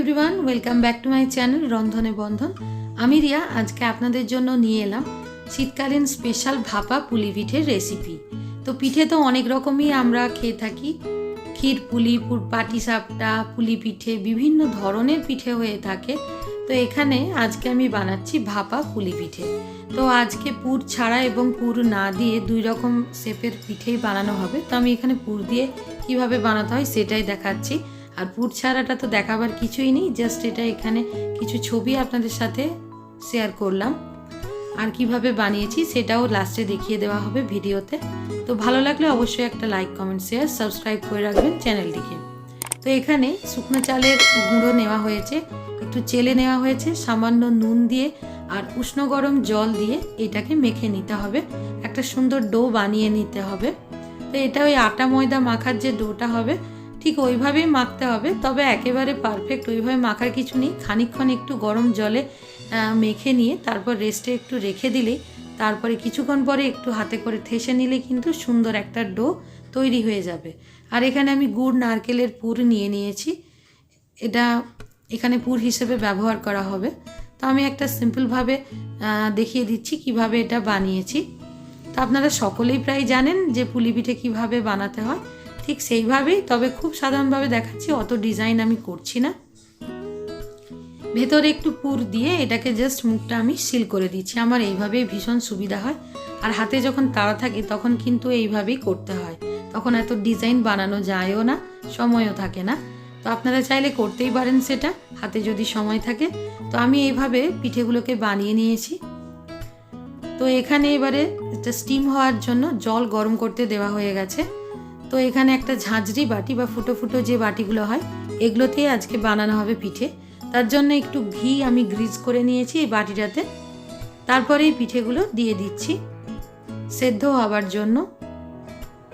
Everyone welcome back to my channel রন্ধনে বন্ধন আমি রিয়া, আজকে আপনাদের জন্য নিয়ে এলাম শীতকালীন স্পেশাল ভাপা পুলি পিঠের রেসিপি তো পিঠে তো অনেক রকমই আমরা খেয়ে থাকি। ক্ষীর পুলি, পুর পাটি সাপটা, পুলি পিঠে, বিভিন্ন ধরনের পিঠে হয়ে থাকে। তো এখানে আজকে আমি বানাচ্ছি ভাপা পুলি পিঠে। তো আজকে পুর ছাড়া এবং পুর না দিয়ে দুই রকম শেপের পিঠেই বানানো হবে। তো আমি এখানে পুর দিয়ে কীভাবে বানাতে হয় সেটাই দেখাচ্ছি। আর পুর ছাড়াটা তো দেখাবার কিছুই নেই জাস্ট এটা এখানে কিছু ছবি আপনাদের সাথে শেয়ার করলাম। আর কীভাবে বানিয়েছি সেটাও লাস্টে দেখিয়ে দেওয়া হবে ভিডিওতে। তো ভালো লাগলে অবশ্যই একটা লাইক কমেন্ট শেয়ার সাবস্ক্রাইব করে রাখবেন চ্যানেলটিকে তো এখানে শুকনো চালের গুঁড়ো নেওয়া হয়েছে, একটু চেলে নেওয়া হয়েছে, সামান্য নুন দিয়ে আর উষ্ণ গরম জল দিয়ে এটাকে মেখে নিতে হবে। একটা সুন্দর ডো বানিয়ে নিতে হবে। তো এটা ওই আটা ময়দা মাখার যে ডোটা হবে ঠিক ওইভাবেই মাখতে হবে। তবে একেবারে পারফেক্ট ওইভাবে মাখার কিছু নেই। খানিকক্ষণ একটু গরম জলে মেখে নিয়ে তারপর রেস্টে একটু রেখে দিলেই তারপরে কিছুক্ষণ পরে একটু হাতে করে ঠেসে নিলে কিন্তু সুন্দর একটা ডো তৈরি হয়ে যাবে। আর এখানে আমি গুড়, নারকেলের পুর নিয়ে নিয়েছি। এটা এখানে পুর হিসেবে ব্যবহার করা হবে। তো আমি একটা সিম্পলভাবে দেখিয়ে দিচ্ছি কীভাবে এটা বানিয়েছি। তো আপনারা সকলেই প্রায় জানেন যে পুলি পিঠে কীভাবে বানাতে হয়। ঠিক সেইভাবেই, তবে খুব সাধারণভাবে দেখাচ্ছি, অত ডিজাইন আমি করছি না। ভেতরে একটু পুর দিয়ে এটাকে জাস্ট মুখটা আমি সিল করে দিচ্ছি। আমার এইভাবেই ভীষণ সুবিধা হয়। আর হাতে যখন তাড়া থাকে, তখন কিন্তু এইভাবেই করতে হয়। তখন এত ডিজাইন বানানো যায়ও না, সময়ও থাকে না। তো আপনারা চাইলে করতেই পারেন সেটা, হাতে যদি সময় থাকে। তো আমি এইভাবে পিঠেগুলোকে বানিয়ে নিয়েছি। তো এখানে এবারে এটা স্টিম হওয়ার জন্য জল গরম করতে দেওয়া হয়ে গেছে। তো এখানে একটা ঝাঁঝরি বাটি বা ফুটো ফুটো যে বাটিগুলো হয়, এগুলোতেই আজকে বানানো হবে পিঠে। তার জন্য একটু ঘি আমি গ্রিজ করে নিয়েছি এই বাটিটাতে। তারপরে এই পিঠেগুলো দিয়ে দিচ্ছি সেদ্ধ হওয়ার জন্য।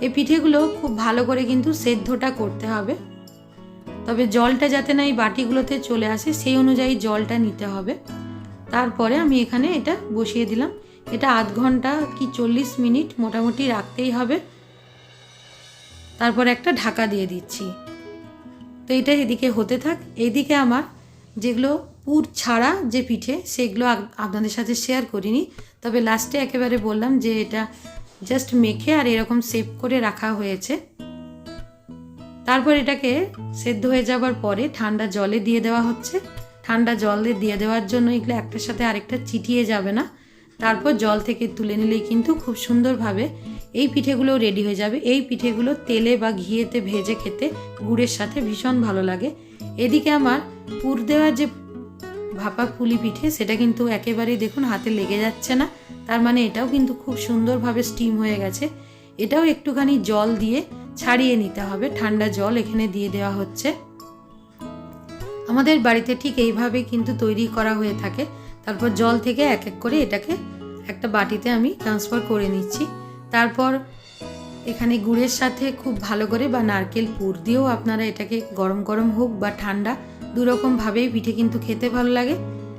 এই পিঠেগুলো খুব ভালো করে কিন্তু সেদ্ধটা করতে হবে। তবে জলটা যাতে না এই বাটিগুলোতে চলে আসে, সেই অনুযায়ী জলটা নিতে হবে। তারপরে আমি এখানে এটা বসিয়ে দিলাম। এটা আধ ঘণ্টা কি চল্লিশ মিনিট মোটামুটি রাখতেই হবে। তারপর একটা ঢাকা দিয়ে দিচ্ছি। তো এটা এদিকে হতে থাক। এইদিকে আমার যেগুলো পুর ছাড়া যে পিঠে, সেগুলো আপনাদের সাথে শেয়ার করিনি। তবে লাস্টে একেবারে বললাম যে এটা জাস্ট মেখে আর এরকম সেভ করে রাখা হয়েছে। তারপর এটাকে সেদ্ধ হয়ে যাবার পরে ঠান্ডা জলে দিয়ে দেওয়া হচ্ছে। ঠান্ডা জলে দিয়ে দেওয়ার জন্য এগুলো একটার সাথে আরেকটা চিটিয়ে যাবে না। তারপর জল থেকে তুলে নিলেই কিন্তু খুব সুন্দরভাবে এই পিঠেগুলো রেডি হয়ে যাবে। এই পিঠেগুলো তেলে বা ঘিয়েতে ভেজে খেতে গুড়ের সাথে ভীষণ ভালো লাগে। এদিকে আমার পুর দেওয়ার যে ভাপা পুলি পিঠে, সেটা কিন্তু একেবারেই দেখুন হাতে লেগে যাচ্ছে না। তার মানে এটাও কিন্তু খুব সুন্দরভাবে স্টিম হয়ে গেছে। এটাও একটুখানি জল দিয়ে ছাড়িয়ে নিতে হবে। ঠান্ডা জল এখানে দিয়ে দেওয়া হচ্ছে। আমাদের বাড়িতে ঠিক এইভাবে কিন্তু তৈরি করা হয়ে থাকে। তারপর জল থেকে এক এক করে এটাকে একটা বাটিতে আমি ট্রান্সফার করে নিচ্ছি। তারপর এখানে গুড়ের সাথে খুব ভালো করে বা নারকেল পুর দিয়েও আপনারা এটাকে গরম গরম হোক বা ঠান্ডা দুরকমভাবেই পিঠে কিন্তু খেতে ভালো লাগে।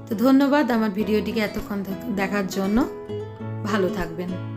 তো ধন্যবাদ আমার ভিডিওটিকে এতক্ষণ দেখার জন্য। ভালো থাকবেন।